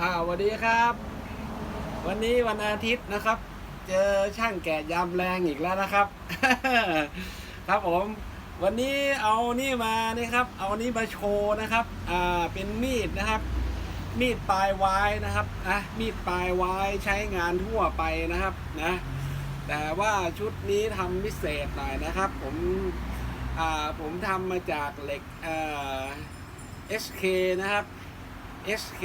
อ่าสวัสดีครับ วันนี้วันอาทิตย์นะครับ เจอช่างแกะยำแรงอีกแล้วนะครับ ครับผม วันนี้เอานี่มานี่ครับ เอานี่มาโชว์นะครับ อ่า เป็นมีดนะครับ มีดปลายไว้นะครับนะมีดปลายไว้ใช้งานทั่วไปนะครับนะ แต่ว่าชุดนี้ทำพิเศษหน่อยนะครับ ผม อ่า ผมทำมาจากเหล็ก เอ่อ SK นะครับ SK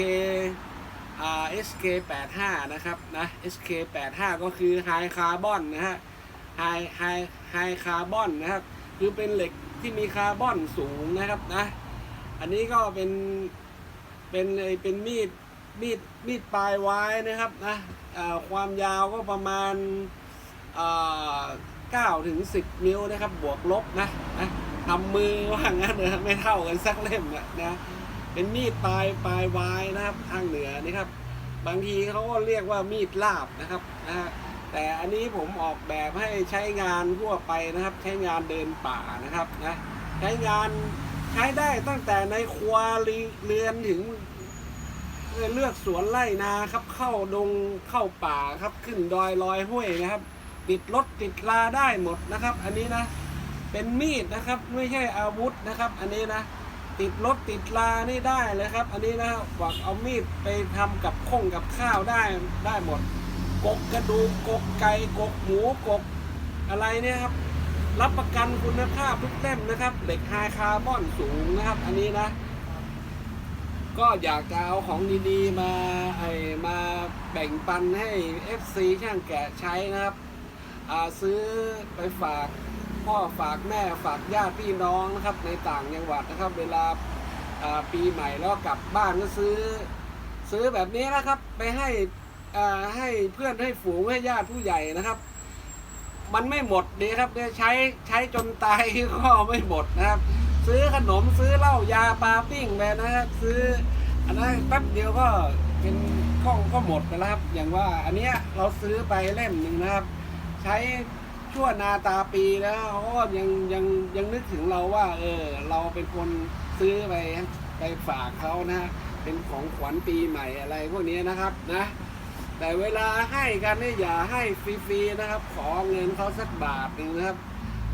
SK 85นะครับนะ SK 85ก็คือ High Carbon นะฮะ High High High Carbon นะครับ คือเป็นเหล็กที่มีคาร์บอนสูงนะครับนะ อันนี้ก็เป็นเป็นไอเป็นมีดมีดมีดปลายไว้นะครับนะความยาวก็ประมาณอ่า9ถึง10นิ้วนะครับ บวกลบนะนะทำมือว่างั้นนะไม่เท่ากันสักเล่มนะนะ เป็นมีดปลายปลายวายนะครับ ทางเหนือนะครับ บางทีเขาก็เรียกว่ามีดลาบนะครับนะฮะแต่อันนี้ผมออกแบบให้ใช้งานทั่วไปนะครับ ใช้งานเดินป่านะครับนะใช้งานใช้ได้ตั้งแต่ในครัวเรือนถึงเลือกสวนไร่นาครับ เข้าดงเข้าป่าครับ ขึ้นดอยลอยห้วยนะครับ ติดรถติดลาได้หมดนะครับ อันนี้นะ เป็นมีดนะครับ ไม่ใช่อาวุธนะครับ อันนี้นะ ติดรถติดลานี่ได้เลยครับ อันนี้นะหวักเอามีดไปทำกับข้งกับข้าวได้ได้หมด กกกระดูกกกไก่กกหมูกกอะไรเนี่ยครับ รับประกันคุณภาพทุกเล่มนะครับ เหล็กไฮคาร์บอนสูงนะครับ อันนี้นะ ก็อยากจะเอาของดีๆมาไอมาแบ่งปันให้ FC ช่างแกะใช้นะครับซื้อไปฝาก พ่อฝากแม่ฝากญาติพี่น้องนะครับในต่างจังหวัดนะครับ เวลาปีใหม่แล้วกลับบ้านก็ซื้อ ซื้อแบบนี้นะครับ ไปให้ให้เพื่อนให้ฝูงให้ญาติผู้ใหญ่นะครับ มันไม่หมดดีครับเนี่ยใช้ใช้จนตายก็ไม่หมดนะครับ ซื้อขนมซื้อเหล้ายาปลาปิ้งไปนะครับ ซื้ออันนั้นแป๊บเดียวก็เป็นกล้องก็หมดไปแล้วครับ อย่างว่าอันเนี้ยเราซื้อไปเล่มหนึ่งนะครับ ใช้ ชั่วนาตาปีแล้วเขาก็ยังยังยังนึกถึงเราว่า เออ เราเป็นคนซื้อไปไปฝากเขานะ เป็นของขวัญปีใหม่อะไรพวกนี้นะครับนะ แต่เวลาให้กันเนี่ยอย่าให้ฟรีๆนะครับ ขอเงินเขาสักบาทหนึ่งนะครับ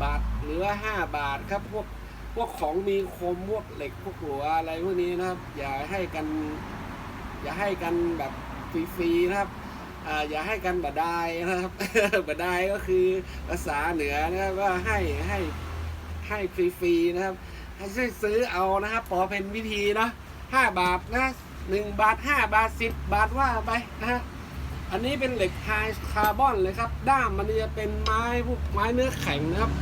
บาทหรือว่าห้าบาทครับพวกพวกของมีคมพวกเหล็กพวกหัวอะไรพวกนี้นะครับ อย่าให้กัน อย่าให้กันแบบฟรีๆนะครับ อย่าให้กันบดายนะครับบดายก็คือภาษาเหนือนะครับว่าให้ให้ให้ฟรีๆนะครับ ให้ซื้อซื้อเอานะครับพอเป็นวิธีเนาะห้าบาทนะหนึ่งบาทห้าบาทสิบบาทว่าไปนะฮะอันนี้เป็นเหล็กไฮคาร์บอนเลยครับ ด้ามมันจะเป็นไม้พวกไม้เนื้อแข็งนะครับ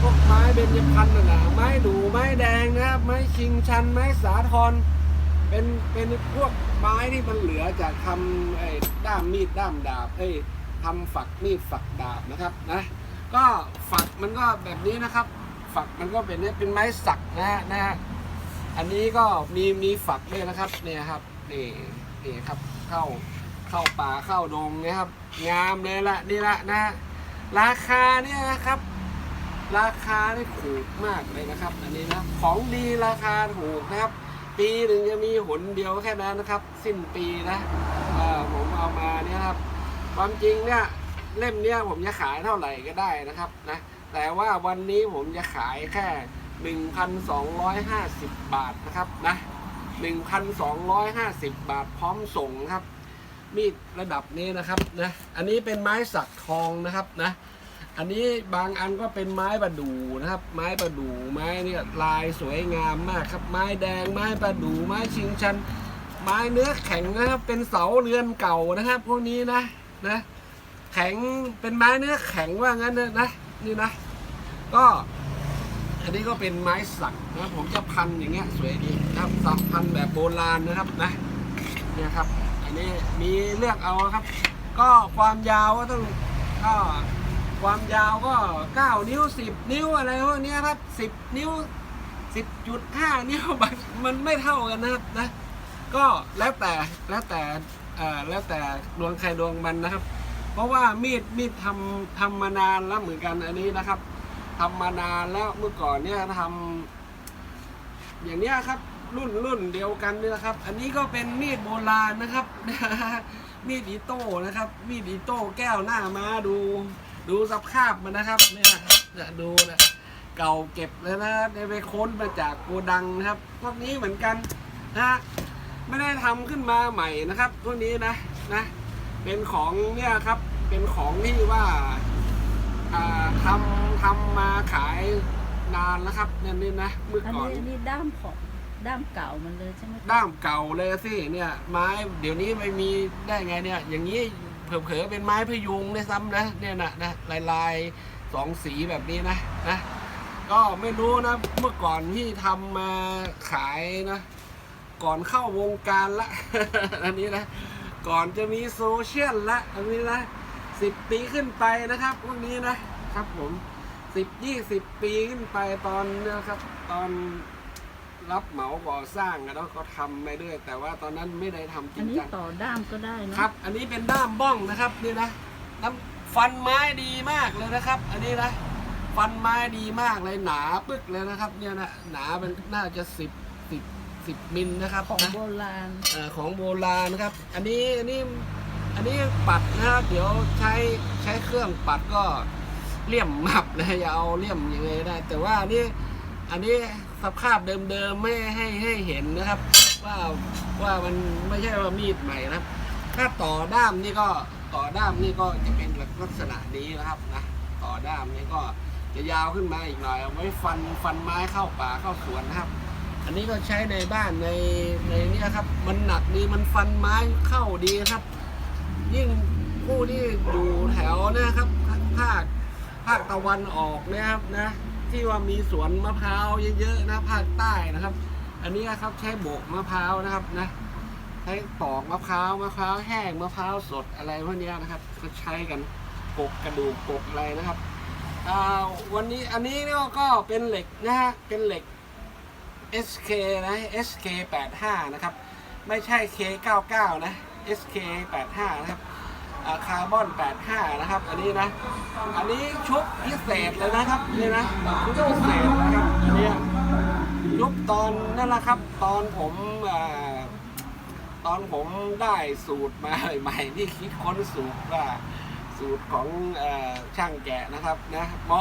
พวกไม้เบญจพรรณนะไม้ดูไม้แดงนะครับ ไม้ชิงชัน ไม้สาทรเป็นเป็นพวก ไม้ที่มันเหลือจากทำไอ้ด้ามมีดด้ามดาบเอ้ยทำฝักมีดฝักดาบนะครับนะก็ฝักมันก็แบบนี้นะครับ ฝักมันก็เป็นเนี่ยเป็นไม้สักนะฮะนะฮะอันนี้ก็มีมีฝักด้วยนะครับเนี่ยครับนี่นี่ครับเข้าเข้าป่าเข้าดงนะครับ งามเลยละนี่ละนะฮะราคาเนี่ยนะครับ ราคาได้ถูกมากเลยนะครับ อันนี้นะของดีราคาถูกนะครับ ปีหนึ่งจะมีหนเดียวแค่นั้นนะครับ สิ้นปีนะผมเอามาเนี่ยครับ ความจริงเนี่ยเล่มเนี้ยผมจะขายเท่าไหร่ก็ได้นะครับนะแต่ว่าวันนี้ผมจะขายแค่ 1,250 บาทนะครับนะ1,250 บาทพร้อมส่งครับ มีดระดับนี้นะครับนะอันนี้เป็นไม้สักทองนะครับนะ อันนี้บางอันก็เป็นไม้ประดู่นะครับ ไม้ประดู่ไม้เนี่ยลายสวยงามมากครับ ไม้แดงไม้ประดู่ไม้ชิงชัน ไม้เนื้อแข็งนะครับ เป็นเสาเรือนเก่านะครับ พวกนี้นะนะ แข็งเป็นไม้เนื้อแข็งว่างั้นนะนะนี่นะ ก็อันนี้ก็เป็นไม้สักนะผมจะพันอย่างเงี้ยสวยดีนะครับสักพันแบบโบราณนะครับนะเนี่ยครับ อันนี้มีเลือกเอาครับ ก็ความยาวก็ต้องก็ ความยาวก็ 9 นิ้ว 10 นิ้วอะไรพวกนี้ครับ 10 นิ้ว 10.5 นิ้วมันไม่เท่ากันนะครับนะ ก็แล้วแต่แล้วแต่แล้วแต่ดวงใครดวงมันนะครับ เพราะว่ามีดมีดทำทำมานานแล้วเหมือนกันอันนี้นะครับทำมานานแล้วเมื่อก่อนเนี่ยทำอย่างเนี้ยครับรุ่นรุ่นเดียวกันนี่นะครับ อันนี้ก็เป็นมีดโบราณนะครับ มีดอีโต้นะครับ มีดอีโต้แก้วหน้ามาดู ดูสภาพมันนะครับเนี่ยเนี่ยดูนะเก่าเก็บเลยนะครับได้ไปค้นมาจากโกดังนะครับพวกนี้เหมือนกันนะฮะไม่ได้ทำขึ้นมาใหม่นะครับพวกนี้นะนะ เป็นของเนี่ยครับเป็นของที่ว่าอ่าทำทำมาขายนานแล้วครับเนี่ยนี่นะเมื่ออันก่อนนี้อันนี้ด้ามของด้ามเก่ามันเลยใช่ไหมด้ามเก่าเลยสิเนี่ยไม้เดี๋ยวนี้ไม่มีได้ไงเนี่ย อย่างนี้ เผลอๆเป็นไม้พยุงได้ซ้ำนะเนี่ยนะนะลายลายๆสองสีแบบนี้นะนะก็ไม่รู้นะเมื่อก่อนที่ทำมาขายนะก่อนเข้าวงการละ อันนี้นะ ก่อนจะมีโซเชียลละอันนี้นะสิบปีขึ้นไปนะครับพวกนี้นะครับผมสิบยี่สิบปีขึ้นไปตอนเนะครับตอน รับเหมาก่อสร้างอะเนาะก็ทำไปด้วย แต่ว่าตอนนั้นไม่ได้ทำจอัรินงนี้จัง ต่อด้ามก็ได้นะครับ อันนี้เป็นด้ามบ้องนะครับนี่นะน้ำฟันไม้ดีมากเลยนะครับ อันนี้นะ ฟันไม้ดีมากเลยหนาปึ๊กเลยนะครับ เนี่ยนะหนาเป็นน่าจะสิบสิบสิบมิลนะครับของนะโบราณ เอ่อของโบราณนะครับ อันนี้อันนี้อันนี้ปัดนะครับเดี๋ยวใช้ใช้เครื่องปัดก็เลี่ยมมับนะอย่าเอาเลี่ยมยังไงได้ แต่ว่าอันนี้อันนี้สภาพเดิมๆไม่ให้ให้เห็นนะครับ ว่าว่ามันไม่ใช่ว่ามีดใหม่นะถ้าต่อด้ามนี่ก็ต่อด้ามนี่ก็จะเป็นลักษณะนี้นะครับนะต่อด้ามนี่ก็จะยาวขึ้นมาอีกหน่อยเอาไว้ฟันฟันไม้เข้าป่าเข้าสวนนะครับ อันนี้ก็ใช้ในบ้านในในนี่ยครับ มันหนักดีมันฟันไม้เข้าดีครับ ยิ่งผู้ที่อยู่แถวนะครับภาคภาคตะวันออกนะครับนะ ที่ว่ามีสวนมะพร้าวเยอะๆนะภาคใต้นะครับ อันนี้ครับใช้โบกมะพร้าวนะครับนะใช้ปอกมะพร้าวมะพร้าวแห้งมะพร้าวสดอะไรพวกนี้นะครับก็ใช้กันปกกระดูกปกอะไรนะครับอ่าวันนี้อันนี้เนี่ยก็เป็นเหล็กนะฮะเป็นเหล็ก SK นะ SK 85นะครับ ไม่ใช่ K 99 นะ SK 85นะครับ คาร์บอน 85 นะครับ อันนี้นะ อันนี้ชุบพิเศษเลยนะครับ นี่นะชุบพิเศษนะครับอันนี้ยชุบตอนนั่นแหละครับ ตอนผมอตอนผมได้สูตรมาใหม่ๆที่คิดค้นสูตรว่าสูตรของอช่างแกะนะครับนะมอ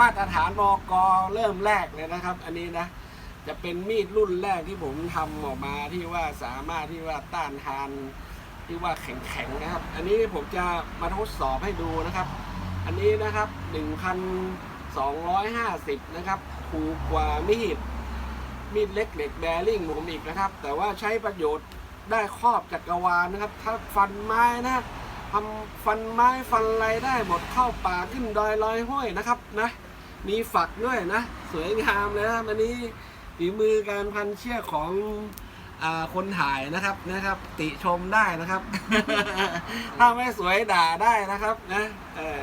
มาตรฐานมอกเริ่มแรกเลยนะครับ อันนี้นะจะเป็นมีดรุ่นแรกที่ผมทำออกมาที่ว่าสามารถที่ว่าต้านทาน ที่ว่าแข็งๆนะครับ อันนี้ผมจะมาทดสอบให้ดูนะครับ อันนี้นะครับ 1,250 นะครับ ถูกกว่ามีดมีดเล็กเหล็กแบริ่งผมอีกนะครับ แต่ว่าใช้ประโยชน์ได้ครอบจักรวาลนะครับ ถ้าฟันไม้นะทำฟันไม้ฟันอะไรได้หมดเข้าป่าขึ้นดอยลอยห้วยนะครับนะมีฝักด้วยนะ สวยงามเลยนะอันนี้ฝีมือการพันเชือกของ คนถ่ายนะครับนะครับ ติชมได้นะครับ ถ้าไม่สวยด่าได้นะครับนะเออ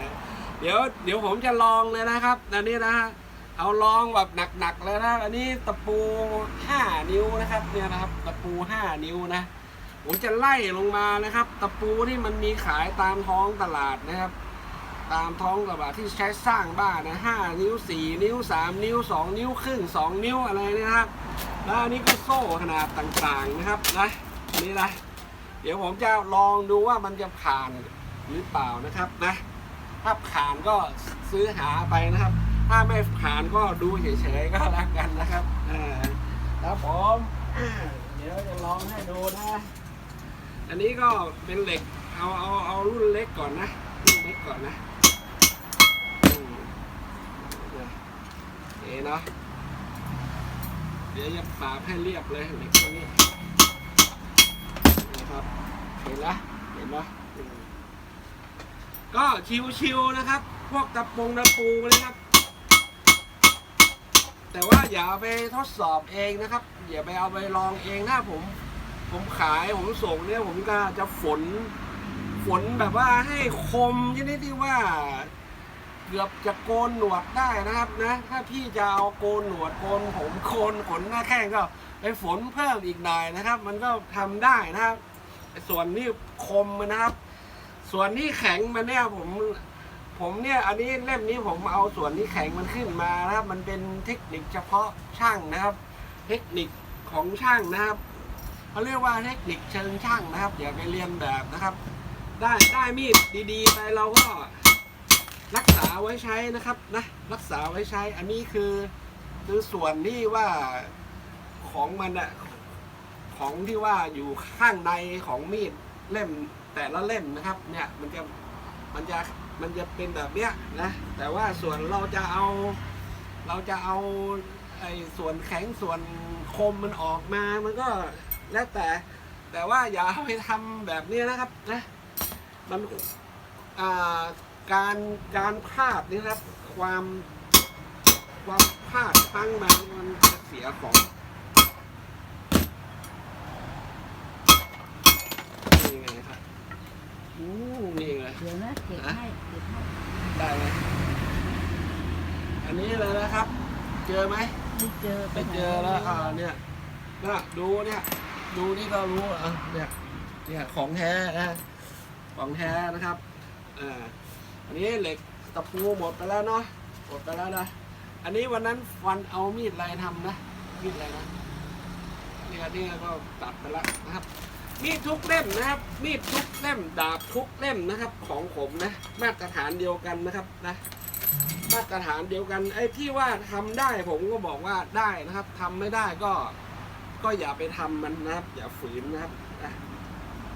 เดี๋ยวเดี๋ยวผมจะลองเลยนะครับอันนี้นะเอาลองแบบหนักๆเลยนะอันนี้ตะปู 5 นิ้วนะครับเนี่ยนะครับตะปู 5 นิ้วนะผมจะไล่ลงมานะครับ ตะปูที่มันมีขายตามท้องตลาดนะครับ ตามท้องตลาดที่ใช้สร้างบ้านนะห้านิ้วสี่นิ้วสามนิ้วสองนิ้วครึ่งสองนิ้วอะไรนะครับแล้วอันนี้ก็โซ่ขนาดต่างๆนะครับนะนนี้นะเดี๋ยวผมจะลองดูว่ามันจะผ่านหรือเปล่านะครับนะถ้าผ่านก็ซื้อหาไปนะครับ ถ้าไม่ผ่านก็ดูเฉยๆก็แล้วกันนะครับอ่าครับผมเดี๋ยวจะลองให้ดูนะอันนี้ก็เป็นเหล็กเอาเอาเอารุ่นเล็กก่อนนะรุ่นเล็กก่อนนะอืมนะ เคเนาะเดี๋ยวจะปาบให้เรียบเลยเหล็กตัวนี้ห็นไหมเห็นไหมอืมก็ชิวๆนะครับ พวกตะปงตะปูนะครับ แต่ว่าอย่าไปทดสอบเองนะครับ อย่าไปเอาไปลองเองถ้าผม ผมขายผมส่งเนี่ยผมก็จะฝน ฝนแบบว่าให้คมชนิดที่ว่า เกือบจะโกนหนวดได้นะครับนะถ้าพี่จะเอาโกนหนวดโกนผมโกนขนหน้าแข้งก็ไปฝนเพิ่มอีกหน่อยนะครับ มันก็ทำได้นะครับส่วนที่คมนะครับ ส่วนที่แข็งมันเนี่ยผมผมเนี่ยอันนี้เล่มนี้ผมเอาส่วนที่แข็งมันขึ้นมานะครับ มันเป็นเทคนิคเฉพาะช่างนะครับ เทคนิคของช่างนะครับเขาเรียกว่าเทคนิคเชิงช่างนะครับอย่าไปเรียนแบบนะครับ ได้ได้มีดดีๆไปเราก็ รักษาไว้ใช้นะครับนะรักษาไว้ใช้อันนี้คือคือส่วนที่ว่าของมันอะของที่ว่าอยู่ข้างในของมีดเล่มแต่ละเล่มนะครับ เนี่ยมันจะมันจะมันจะเป็นแบบเนี้ยนะ แต่ว่าส่วนเราจะเอา เราจะเอาไอ้ส่วนแข็งส่วนคมมันออกมามันก็แล้วแต่ แต่ว่าอย่าเอาไปทำแบบนี้นะครับนะมันอ่า การการพลาดนี่นะครับความความพลาดพลั้งมามันจะเสียของนี่ไงครับอู้นี่ไงเดี๋ยวนะเก็บให้เก็บให้ได้ไหมอันนี้เลยนะครับ เจอไหมไม่เจอไปเจอแล้วอ่าเนี่ยนะดูเนี่ยดูนี่ก็รู้อะเนี่ยเนี่ยของแท้นะของแท้นะครับอ่า อันนี้เหล็กตะปูหมดไปแล้วเนาะหมดไปแล้วนะอันนี้วันนั้นฟันเอามีดอะไรทำนะมีดอะไรนะเนี่ยเนี่ก็ตัดไปแล้วนะครับ มีดทุกเล่มนะครับ มีดทุกเล่มดาบทุกเล่มนะครับ ของผมนะ มาตรฐานเดียวกันนะครับนะมาตรฐานเดียวกันไอ้ที่ว่าทำได้ผมก็บอกว่าได้นะครับทำไม่ได้ก็ ก็อย่าไปทำมันนะครับ อย่าฝืนนะครับ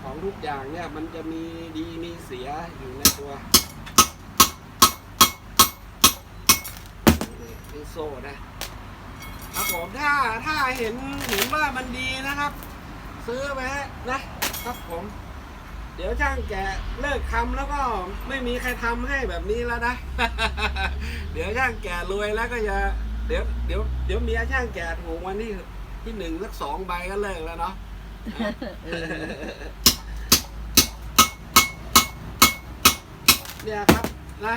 ของทุกอย่างเนี่ยมันจะมีดีมีเสียอยู่ในตัว นี่นี่โซ่นะครับผมถ้าถ้าเห็นเห็นว่ามันดีนะครับ ซื้อไปนะครับผม เดี๋ยวช่างแกะเลิกทำแล้วก็ไม่มีใครทำให้แบบนี้แล้วนะ เดี๋ยวช่างแกะรวยแล้วก็จะเดี๋ยวเดี๋ยวเดี๋ยวเมียช่างแกะถูกวันที่ที่หนึ่งสักสองใบก็เลิกแล้วเนาะเนี่ยครับนะ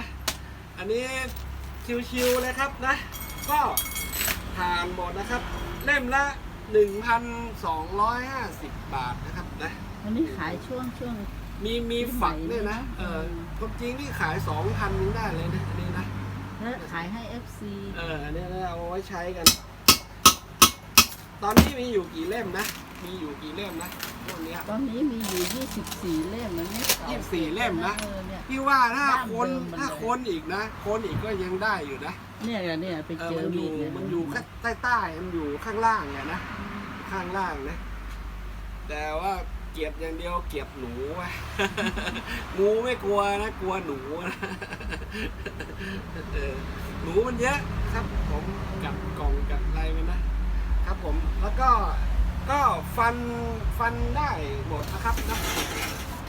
อันนี้ ชิวๆเลยครับนะ ก็ผ่านหมดนะครับ เล่มละ 1,250 บาทนะครับนะอันนี้ขายช่วงช่วง มีมีฝักเนี่ยนะปีใหม่เออนะความจริงนี่ขาย 2,000นึงได้เลยนะอันนี้นะแล้วขายให้ FC เอออันนี้เอาไว้ใช้กัน ตอนนี้มีอยู่กี่เล่มนะ มีอยู่กี่เล่มนะพวกเนี้ย ตอนนี้มีอยู่ 24 เล่มมันไม่เก่า24เล่มนะ เออเนี่ย พี่ว่าถ้าด้ามคนเดิมมันถ้าเลยคนอีกนะ คนอีกก็ยังได้อยู่นะเนี่ยไงเนี่ยไปเอเจออมันอมียู่ดเนี่ยมันอยู่ข้างใต้ใต้ๆมันอยู่ข้างล่างไงนะ ข้างล่างนะ แต่ว่าเกลียดอย่างเดียวเกลียดหนูอะ งูไม่กลัวนะ กลัวหนูนะ เออหนูมันเยอะครับ ผมกัดกล่องกัดอะไรมันนะ ครับผมแล้วก็ก็ฟันฟันได้หมดนะครับนะ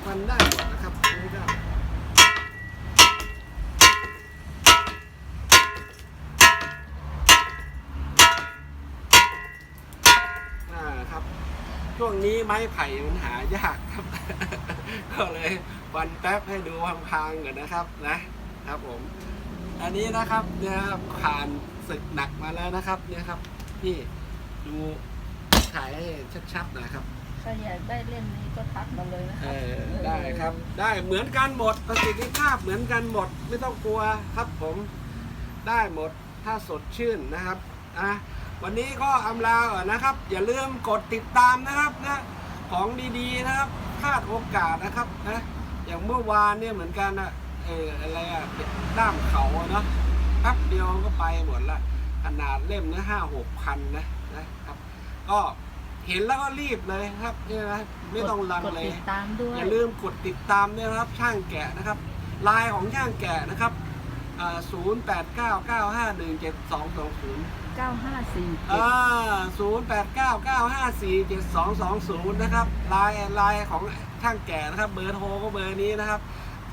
ฟันได้หมดนะครับนี่ก็อ่าครับช่วงนี้ไม้ไผ่มันหายากครับ ก็เลยฟันแป๊บให้ดูพางๆก่อนนะครับนะครับผม อันนี้นะครับเนี่ยครับผ่านศึกหนักมาแล้วนะครับเนี่ยครับพี่ ดูถ่ายให้ชัดๆหน่อยครับ ใครอยากได้เล่มนี้ก็ทักมาเลยนะคเอรับอได้ครับได้เหมือนกันหมดประสิทธิภาพเหมือนกันหมดไม่ต้องกลัวครับผมได้หมดถ้าสดชื่นนะครับอะวันนี้ก็อำลาก่อนนะครับ อย่าลืมกดติดตามนะครับนะของดีๆนะครับพลาดโอกาสนะครับนะอย่างเมื่อวานเนี่ยเหมือนกันอะเอออะไรอะด้ามเขาอะเนาะแป๊บเดียวก็ไปหมดละขนาดเล่มนะห้าหกพันนะนะครับ ก็เห็นแล้วก็รีบเลยครับเนี่ยนะไม่ต้องลังกดเลติยดตามด้วยอย่าลืมกดติดตามด้วยนะครับช่างแกะนะครับไลน์ของช่างแกะนะครับศูนย์แปดเก้าเก้าห้าหนึ่งเจ็ดสองสองศูนย์เก้าห้าสี่เจ็ดอ่าศูนย์แปดเก้าเก้าห้าสี่เจ็ดสองสองศูนย์นะครับไลน์ไลน์ของช่างแก่นะครับเบอร์โทรก็เบอร์นี้นะครับ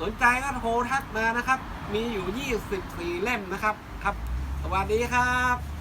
สนใจก็โทรทักมานะครับ มีอยู่ยี่สิบสี่เล่มนะครับครับ สวัสดีครับ